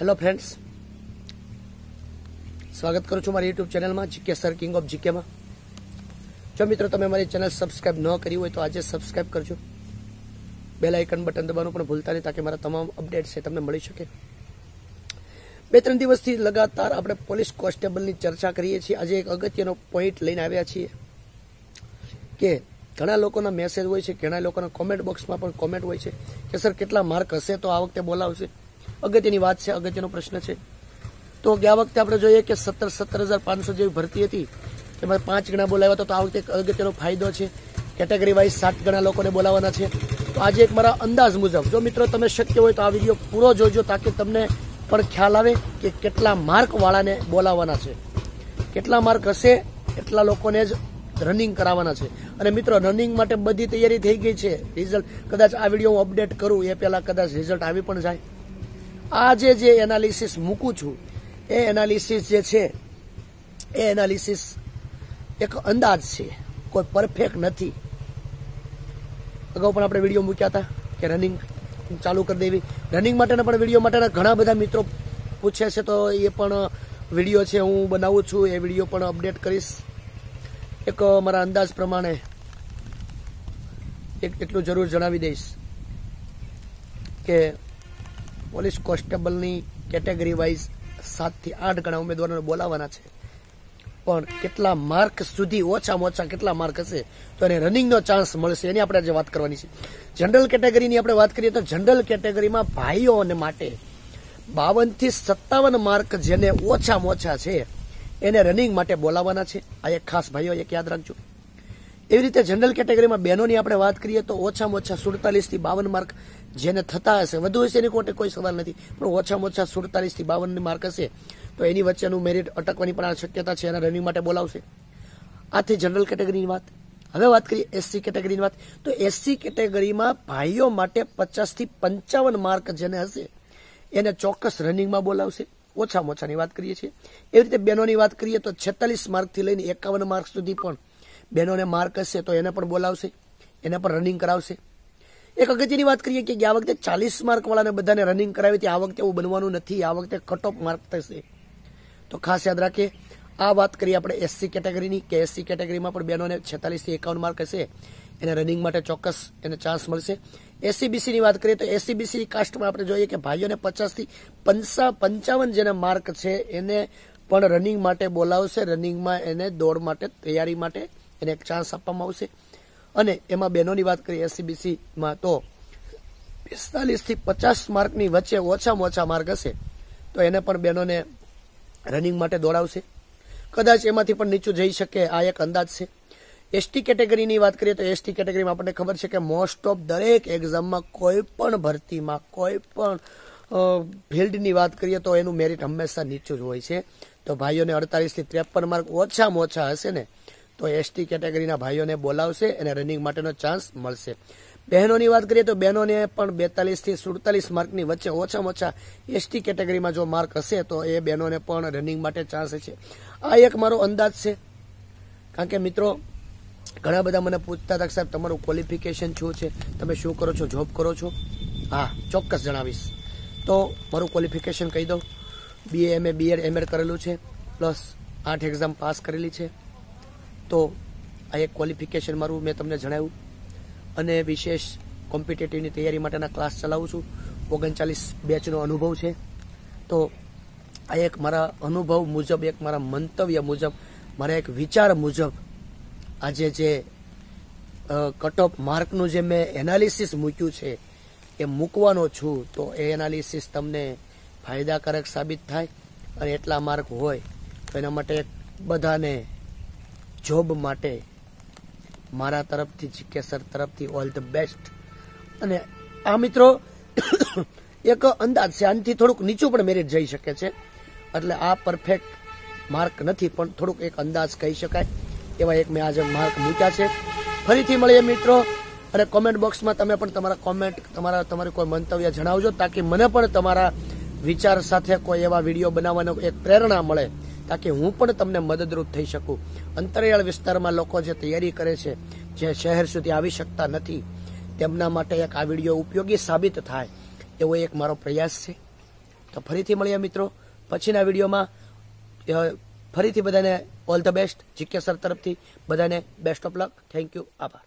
Hello friends, સ્વાગત કરું છું મારી યુટ્યુબ ચેનલમાં, જીકે સર, કિંગ ઓફ જીકેમાં. જો મિત્રો તમે મારી ચેનલ સબસ્ક્રાઇબ ન કરી હોય તો આજે સબસ્ક્રાઇબ કરજો. બેલ આઇકન બટન દબાવવાનું પણ ભૂલતા નહીં તાકે મારા તમામ અપડેટ છે તમને મળી શકે. બે ત્રણ દિવસથી લગાતાર આપણે પોલીસ કોન્સ્ટેબલની ચર્ચા કરીએ છીએ. આજે એક અગત્યનો પોઈન્ટ લઈને આવ્યા છીએ કે ઘણા લોકોના મેસેજ હોય છે, ઘણા લોકોના કોમેન્ટ બોક્સમાં પણ કોમેન્ટ હોય છે કે, સર, કેટલા માર્ક હશે? તો આ વખતે બોલાવશે. અગત્યની વાત છે, અગત્યનો પ્રશ્ન છે. તો ગયા વખતે આપણે જોઈએ કે સત્તર સત્તર હજાર પાંચસો જેવી ભરતી હતી. એમાં પાંચ ગણા બોલાવ્યા તો આ વખતે અગત્યનો ફાયદો છે. કેટેગરી વાઇઝ સાત ગણા લોકોને બોલાવવાના છે. તો આજે એક મારા અંદાજ મુજબ, જો મિત્રો તમે શક્ય હોય તો આ વીડિયો પૂરો જોજો તાકે તમને પણ ખ્યાલ આવે કે કેટલા માર્ક વાળાને બોલાવવાના છે. કેટલા માર્ક હશે, એટલા લોકોને જ રનિંગ કરાવવાના છે. અને મિત્રો રનિંગ માટે બધી તૈયારી થઈ ગઈ છે. રિઝલ્ટ કદાચ આ વીડિયો હું અપડેટ કરું, એ પહેલા કદાચ રિઝલ્ટ આવી પણ જાય. આજે જે એનાલિસિસ મૂકું છું, એ એનાલિસિસ જે છે, એ એનાલિસિસ એક અંદાજ છે, કોઈ પરફેક્ટ નથી. અગાઉ પણ આપણે વીડિયો મૂક્યા હતા કે રનિંગ ચાલુ કરી દેવી. રનિંગ માટેના પણ વીડિયો માટેના ઘણા બધા મિત્રો પૂછે છે, તો એ પણ વીડિયો છે હું બનાવું છું, એ વીડિયો પણ અપડેટ કરીશ. એક મારા અંદાજ પ્રમાણે એક એટલું જરૂર જણાવી દઈશ કે પોલીસ કોન્સ્ટેબલની કેટેગરી વાઇઝ સાતથી આઠ ગણા ઉમેદવારોને બોલાવવાના છે. પણ કેટલા માર્ક સુધી ઓછામાં ઓછા કેટલા માર્ક હશે તો એને રનિંગનો ચાન્સ મળશે એની આપણે આજે વાત કરવાની છે. જનરલ કેટેગરીની આપણે વાત કરીએ તો જનરલ કેટેગરીમાં ભાઈઓને માટે બાવનથી સત્તાવન માર્ક જેને ઓછામાં ઓછા છે, એને રનિંગ માટે બોલાવવાના છે. આ એક ખાસ ભાઈઓ એક યાદ રાખજો. એવી રીતે જનરલ કેટેગરીમાં બહેનોની આપણે વાત કરીએ તો ઓછામાં ઓછા સુડતાલીસથી બાવન માર્ક જેને થતા હશે. વધુ હશે એની કોટે કોઈ સવાલ નથી, પણ ઓછામાં ઓછા સુડતાલીસથી બાવન માર્ક હશે તો એની વચ્ચેનું મેરિટ અટકવાની પણ શક્યતા છે, એના રનિંગ માટે બોલાવશે. આથી જનરલ કેટેગરીની વાત. હવે વાત કરીએ એસસી કેટેગરીની વાત. તો એસસી કેટેગરીમાં ભાઈઓ માટે પચાસથી પંચાવન માર્ક જેને હશે, એને ચોક્કસ રનિંગમાં બોલાવશે. ઓછામાં ઓછાની વાત કરીએ છીએ. એવી રીતે બહેનોની વાત કરીએ તો છેતાલીસ માર્કથી લઈને એકાવન માર્ક સુધી પણ બહેનોને માર્ક હશે તો એને પણ બોલાવશે, એને પણ રનિંગ કરાવશે. એક અગત્યની વાત કરીએ કે આ વખતે ચાલીસ માર્ક વાળાને બધાને રનિંગ કરાવી હતી, આ વખતે એવું બનવાનું નથી, આ વખતે કટ ઓફ માર્ક થશે. તો ખાસ યાદ રાખીએ આ વાત કરીએ આપણે એસસી કેટેગરીની કે એસસી કેટેગરીમાં પણ બહેનોને છેતાલીસથી એકાવન માર્ક હશે. એને રનિંગ માટે ચોક્કસ એને ચાન્સ મળશે. એસસીબીસીની વાત કરીએ તો એસસીબીસી કાસ્ટમાં આપણે જોઈએ કે ભાઈઓને પચાસથી પંચા, પંચાવન જેને માર્ક છે, એને પણ રનિંગ માટે બોલાવશે રનિંગમાં એને દોડ માટે, તૈયારી માટે એને એક ચાન્સ આપવામાં આવશે. અને એમાં બહેનોની વાત કરીએ એસસીબીસીમાં તો પિસ્તાલીસથી પચાસ માર્કની વચ્ચે ઓછામાં ઓછા માર્ક હશે. તો એને પણ બહેનોને રનિંગ માટે દોડાવશે. કદાચ એમાંથી પણ નીચું જઈ શકે, આ એક અંદાજ છે. એસટી કેટેગરીની વાત કરીએ તો એસટી કેટેગરીમાં આપણને ખબર છે કે મોસ્ટ ઓફ દરેક એક્ઝામમાં કોઈ પણ ભરતીમાં, કોઈ પણ ફિલ્ડની વાત કરીએ તો એનું મેરિટ હંમેશા નીચું જ હોય છે. તો ભાઈઓને અડતાલીસથી ત્રેપન માર્ક ઓછામાં ઓછા હશે ને. તો એસટી કેટેગરીના ભાઈઓને બોલાવશે અને રનિંગ માટેનો ચાન્સ મળશે. બહેનોની વાત કરીએ તો બહેનોને પણ બેતાલીસથી સુડતાલીસ માર્કની વચ્ચે ઓછામાં ઓછા એસટી કેટેગરીમાં જો માર્ક હશે તો એ બહેનોને પણ રનિંગ માટે ચાન્સ છે. આ એક મારો અંદાજ છે. કારણ કે મિત્રો, ઘણા બધા મને પૂછતા હતા સાહેબ, તમારું ક્વોલિફિકેશન શું છે? તમે શું કરો છો? જોબ કરો છો? હા, ચોક્કસ જણાવીશ. તો મારું ક્વોલિફિકેશન કહી દઉં. બીએ એમએ બીએડ એમએડ કરેલું છે પ્લસ આઠ એક્ઝામ પાસ કરેલી છે. તો આ એક ક્વોલિફિકેશન મારું મેં તમને જણાવ્યું. અને વિશેષ કોમ્પિટેટિવની તૈયારી માટેના ક્લાસ ચલાવું છું. ઓગણચાલીસ બેચનો અનુભવ છે. તો આ એક મારા અનુભવ મુજબ, એક મારા મંતવ્ય મુજબ, મારા એક વિચાર મુજબ આજે જે કટ ઓફ માર્કનું જે મેં એનાલિસિસ મૂક્યું છે, એ મૂકવાનો છું, તો એ એનાલિસિસ તમને ફાયદાકારક સાબિત થાય અને એટલા માર્ક હોય. તો એના માટે બધાને જોબ માટે મારા તરફથી જીકે સર તરફથી ઓલ ધ બેસ્ટ. અને આ મિત્રો એક અંદાજ છે, આનાથી થોડુંક નીચું પણ મેરિટ જઈ શકે છે. એટલે આ પરફેક્ટ માર્ક નથી, પણ થોડુંક એક અંદાજ કહી શકાય. એવા એક મેં આજે માર્ક મૂક્યા છે. ફરીથી મળીએ મિત્રો. અને કોમેન્ટ બોક્સમાં તમે પણ તમારા કોમેન્ટ તમારા, તમારી કોઈ મંતવ્ય જણાવજો, તાકી મને પણ તમારા વિચાર સાથે કોઈ એવા વીડિયો બનાવવાનો એક પ્રેરણા મળે. તાકી હું પણ તમને મદદરૂપ થઈ શકું. અંતરિયાળ વિસ્તારમાં લોકો જે તૈયારી કરે છે, જે શહેર સુધી આવી શકતા નથી, તેમના માટે એક આ વીડિયો ઉપયોગી સાબિત થાય, એવો એક મારો પ્રયાસ છે. તો ફરીથી મળીએ મિત્રો. પછીના વિડીયોમાં ફરીથી બધાને all the best, GK sir તરફથી બધાને best of luck. Thank you. આભાર.